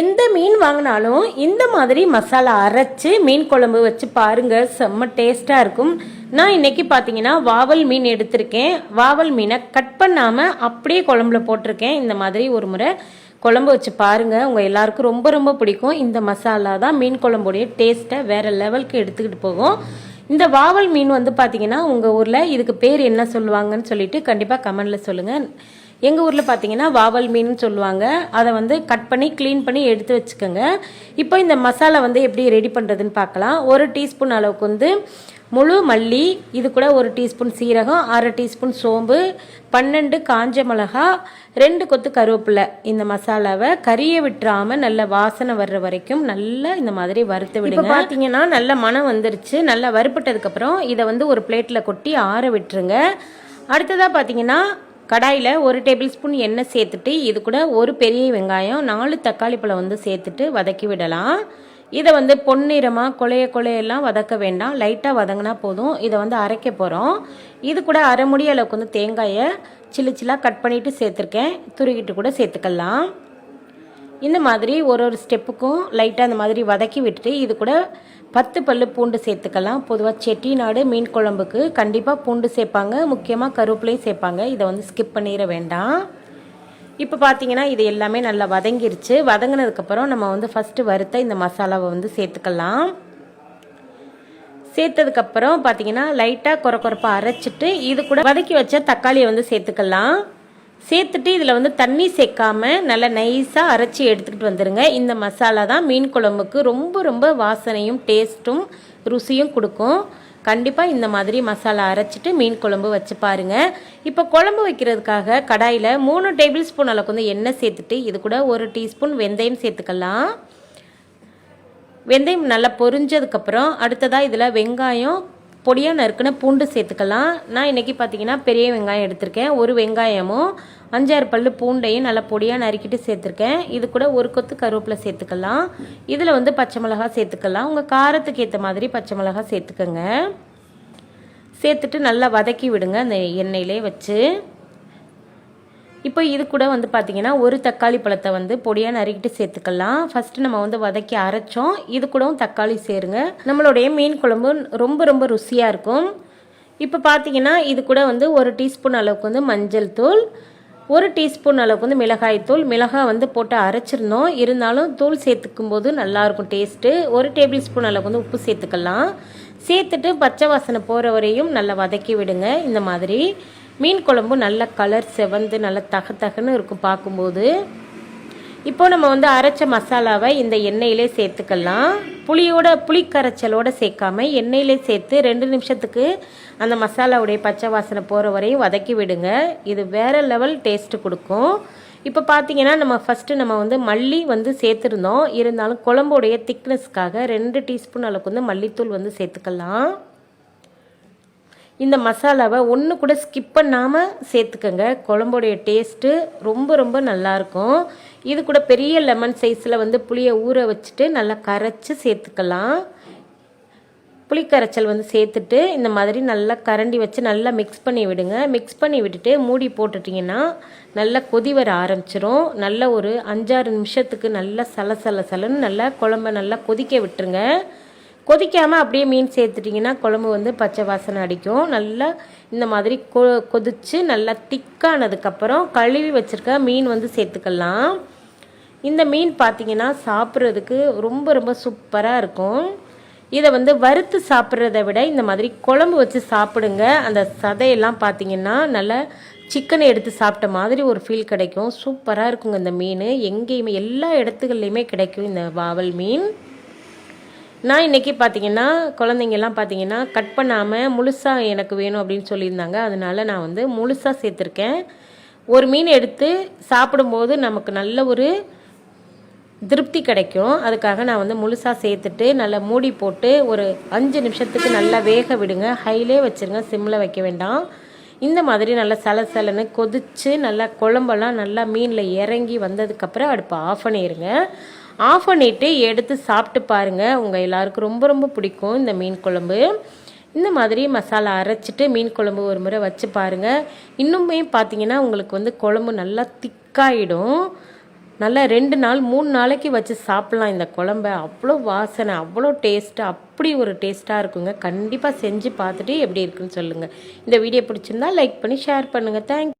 எந்த மீன் வாங்கினாலும் இந்த மாதிரி மசாலா அரைச்சு மீன் குழம்பு வச்சு பாருங்க செம்ம டேஸ்டா இருக்கும். நான் இன்னைக்கு பார்த்தீங்கன்னா வாவல் மீன் எடுத்திருக்கேன். வாவல் மீனை கட் பண்ணாம அப்படியே குழம்புல போட்டிருக்கேன். இந்த மாதிரி ஒரு முறை குழம்பு வச்சு பாருங்க உங்க எல்லாருக்கும் ரொம்ப ரொம்ப பிடிக்கும். இந்த மசாலா தான் மீன் குழம்புடைய டேஸ்ட்டை வேற லெவலுக்கு எடுத்துக்கிட்டு போகும். இந்த வாவல் மீன் வந்து பார்த்தீங்கன்னா உங்க ஊர்ல இதுக்கு பேர் என்ன சொல்லுவாங்கன்னு சொல்லிட்டு கண்டிப்பா கமெண்ட்ல சொல்லுங்க. எங்கள் ஊரில் பார்த்தீங்கன்னா வாவல் மீன் சொல்லுவாங்க. அதை வந்து கட் பண்ணி க்ளீன் பண்ணி எடுத்து வச்சுக்கோங்க. இப்போ இந்த மசாலா வந்து எப்படி ரெடி பண்ணுறதுன்னு பார்க்கலாம் ஒரு டீஸ்பூன் அளவுக்கு வந்து முழு மல்லி இது கூட ஒரு டீஸ்பூன் சீரகம் அரை டீஸ்பூன் சோம்பு பன்னெண்டு காஞ்ச மிளகா ரெண்டு கொத்து கருவேப்பிலை. இந்த மசாலாவை கறியை விட்டுறாம நல்ல வாசனை வர்ற வரைக்கும் நல்லா இந்த மாதிரி வறுத்து விடுங்க. பார்த்தீங்கன்னா நல்ல மனம் வந்துருச்சு. நல்லா வறுப்பட்டதுக்கப்புறம் இதை வந்து ஒரு பிளேட்டில் கொட்டி ஆற விட்டுருங்க. அடுத்ததாக பார்த்தீங்கன்னா கடாயில் ஒரு டேபிள் ஸ்பூன் எண்ணெய் சேர்த்துட்டு இது கூட ஒரு பெரிய வெங்காயம் நாலு தக்காளி பழம் வந்து சேர்த்துட்டு வதக்கி விடலாம். இதை வந்து பொன்னிறமாக கொலைய கொலையெல்லாம் வதக்க வேண்டாம். லைட்டாக வதங்கினா போதும். இதை வந்து அரைக்க போகிறோம் இது கூட அரை முடி அளவுக்கு வந்து தேங்காயை சில்லு சில்லாக கட் பண்ணிவிட்டு சேர்த்துருக்கேன். துருகிட்டு கூட சேர்த்துக்கலாம். இந்த மாதிரி ஒரு ஒரு ஸ்டெப்புக்கும் லைட்டாக அந்த மாதிரி வதக்கி விட்டுட்டு இது கூட பத்து பல்லு பூண்டு சேர்த்துக்கலாம். பொதுவாக செட்டிநாடு மீன் குழம்புக்கு கண்டிப்பாக பூண்டு சேர்ப்பாங்க. முக்கியமாக கருவேப்பிலையும் சேர்ப்பாங்க. இதை வந்து ஸ்கிப் பண்ணிட வேண்டாம். இப்போ பார்த்தீங்கன்னா இது எல்லாமே நல்லா வதங்கிருச்சு. வதங்கினதுக்கப்புறம் நம்ம வந்து ஃபஸ்ட்டு வறுத்த இந்த மசாலாவை வந்து சேர்த்துக்கலாம். சேர்த்ததுக்கப்புறம் பார்த்தீங்கன்னா லைட்டாக குறை குறைப்பாக அரைச்சிட்டு இது கூட வதக்கி வச்ச தக்காளியை வந்து சேர்த்துக்கலாம். சேர்த்துட்டு இதில் வந்து தண்ணி சேர்க்காமல் நல்லா நைஸாக அரைச்சி எடுத்துக்கிட்டு வந்துடுங்க இந்த மசாலா தான் மீன் குழம்புக்கு ரொம்ப ரொம்ப வாசனையும் டேஸ்ட்டும் ருசியும் கொடுக்கும். கண்டிப்பாக இந்த மாதிரி மசாலா அரைச்சிட்டு மீன் குழம்பு வச்சு பாருங்க. இப்போ குழம்பு வைக்கிறதுக்காக கடாயில் மூணு டேபிள் ஸ்பூன் அளவுக்கு வந்து எண்ணெய் சேர்த்துட்டு இது கூட ஒரு டீஸ்பூன் வெந்தயம் சேர்த்துக்கலாம். வெந்தயம் நல்லா பொரிஞ்சதுக்கப்புறம் அடுத்ததாக இதில் வெங்காயம் பொடியாக நறுக்குன பூண்டு சேர்த்துக்கலாம். நான் இன்றைக்கி பார்த்தீங்கன்னா பெரிய வெங்காயம் எடுத்திருக்கேன். ஒரு வெங்காயமும் அஞ்சாறு பல்லு பூண்டையும் நல்லா பொடியாக நறுக்கிட்டு சேர்த்துருக்கேன். இது கூட ஒரு கொத்து கருவேப்பிலை சேர்த்துக்கலாம். இதில் வந்து பச்சை மிளகா சேர்த்துக்கலாம். உங்கள் காரத்துக்கு ஏற்ற மாதிரி பச்சை மிளகா சேர்த்துக்கோங்க. சேர்த்துட்டு நல்லா வதக்கி விடுங்க அந்த எண்ணெயிலே வச்சு. இப்போ இது கூட வந்து பார்த்தீங்கன்னா ஒரு தக்காளி பழத்தை வந்து பொடியாக நறுக்கிட்டு சேர்த்துக்கலாம். ஃபஸ்ட்டு நம்ம வந்து வதக்கி அரைச்சோம். இது கூடவும் தக்காளி சேருங்க. நம்மளுடைய மீன் குழம்பு ரொம்ப ரொம்ப ருசியாக இருக்கும். இப்போ பார்த்தீங்கன்னா இது கூட வந்து ஒரு டீஸ்பூன் அளவுக்கு வந்து மஞ்சள் தூள் ஒரு டீஸ்பூன் அளவுக்கு வந்து மிளகாய் தூள். மிளகாய் வந்து போட்டு அரைச்சிருந்தோம் இருந்தாலும் தூள் சேர்த்துக்கும் போது நல்லாயிருக்கும் டேஸ்ட்டு. ஒரு டேபிள் ஸ்பூன் அளவுக்கு வந்து உப்பு சேர்த்துக்கலாம். சேர்த்துட்டு பச்சை வாசனை போகிற வரையும் நல்லா வதக்கி விடுங்க. இந்த மாதிரி. மீன் குழம்பு நல்ல கலர் செவந்து நல்ல தக தகன்னு இருக்கும் பார்க்கும்போது. இப்போ நம்ம வந்து அரைச்ச மசாலாவை இந்த எண்ணெயிலே சேர்த்துக்கலாம். புளியோட புளிக்கரைச்சலோட சேர்க்காம எண்ணெயிலே சேர்த்து ரெண்டு நிமிஷத்துக்கு அந்த மசாலாவுடைய பச்சை வாசனை போகிற வரையும் வதக்கி விடுங்க. இது வேறு லெவல் டேஸ்ட்டு கொடுக்கும். இப்போ பார்த்தீங்கன்னா நம்ம ஃபஸ்ட்டு நம்ம வந்து மல்லி வந்து சேர்த்துருந்தோம். இருந்தாலும் குழம்புடைய திக்னஸ்க்காக ரெண்டு டீஸ்பூன் அளவுக்கு வந்து மல்லித்தூள் வந்து சேர்த்துக்கலாம். இந்த மசாலாவை ஒன்று கூட ஸ்கிப் பண்ணாமல் சேர்த்துக்கோங்க. குழம்புடைய டேஸ்ட்டு ரொம்ப ரொம்ப நல்லாயிருக்கும். இது கூட பெரிய லெமன் சைஸில் வந்து புளியை ஊற வச்சுட்டு நல்லா கரைச்சி சேர்த்துக்கலாம். புளிக்கரைச்சல் வந்து சேர்த்துட்டு இந்த மாதிரி நல்லா கரண்டி வச்சு நல்லா மிக்ஸ் பண்ணி விடுங்க. மிக்ஸ் பண்ணி விட்டுட்டு மூடி போட்டுட்டிங்கன்னா நல்லா கொதி வர ஆரம்பிச்சிரும். நல்ல ஒரு அஞ்சாறு நிமிஷத்துக்கு நல்லா சல சல சலன்னு நல்லா குழம்ப நல்லா கொதிக்க விட்டுருங்க. கொதிக்காமல் அப்படியே மீன் சேர்த்துட்டிங்கன்னா குழம்பு வந்து பச்சை வாசனை அடிக்கும். நல்லா இந்த மாதிரி கொ கொதித்து நல்லா திக்கானதுக்கப்புறம் கழுவி வச்சுருக்க மீன் வந்து சேர்த்துக்கலாம். இந்த மீன் பார்த்திங்கன்னா சாப்பிட்றதுக்கு ரொம்ப ரொம்ப சூப்பராக இருக்கும். இதை வந்து வறுத்து சாப்பிட்றத விட இந்த மாதிரி குழம்பு வச்சு சாப்பிடுங்க. அந்த சதையெல்லாம் பார்த்தீங்கன்னா நல்லா சிக்கனை எடுத்து சாப்பிட்ட மாதிரி ஒரு ஃபீல் கிடைக்கும். சூப்பராக இருக்குங்க இந்த மீன். எங்கேயுமே எல்லா இடத்துகள்லையுமே கிடைக்கும் இந்த வாவல் மீன். நான் இன்றைக்கி பார்த்தீங்கன்னா குழந்தைங்கெல்லாம் பார்த்தீங்கன்னா கட் பண்ணாமல் முழுசாக எனக்கு வேணும் அப்படின்னு சொல்லியிருந்தாங்க. அதனால நான் வந்து முழுசாக சேர்த்துருக்கேன். ஒரு மீன் எடுத்து சாப்பிடும்போது நமக்கு நல்ல ஒரு திருப்தி கிடைக்கும். அதுக்காக நான் வந்து முழுசாக சேர்த்துட்டு நல்லா மூடி போட்டு ஒரு அஞ்சு நிமிஷத்துக்கு நல்லா வேக விடுங்க. ஹைலே வச்சுருங்க. சிம்மில் வைக்க வேண்டாம். இந்த மாதிரி நல்லா சலசலன்னு கொதித்து நல்லா குழம்பெல்லாம் நல்லா மீனில் இறங்கி வந்ததுக்கப்புறம் அடுப்பை ஆஃப் பண்ணிடுங்க ஆஃப் பண்ணிவிட்டு எடுத்து சாப்பிட்டு பாருங்கள் உங்கள் எல்லாருக்கும் ரொம்ப ரொம்ப பிடிக்கும் இந்த மீன் குழம்பு. இந்த மாதிரி மசாலா அரைச்சிட்டு மீன் குழம்பு ஒரு முறை வச்சு பாருங்கள் இன்னுமே பார்த்தீங்கன்னா உங்களுக்கு வந்து குழம்பு நல்லா திக்காயிடும். நல்லா ரெண்டு நாள் மூணு நாளைக்கு வச்சு சாப்பிட்லாம் இந்த குழம்ப. அவ்வளோ வாசனை அவ்வளோ டேஸ்ட்டு அப்படி ஒரு டேஸ்ட்டாக இருக்குங்க. கண்டிப்பாக செஞ்சு பார்த்துட்டு எப்படி இருக்குன்னு சொல்லுங்கள் இந்த வீடியோ பிடிச்சிருந்தா லைக் பண்ணி ஷேர் பண்ணுங்கள் தேங்க்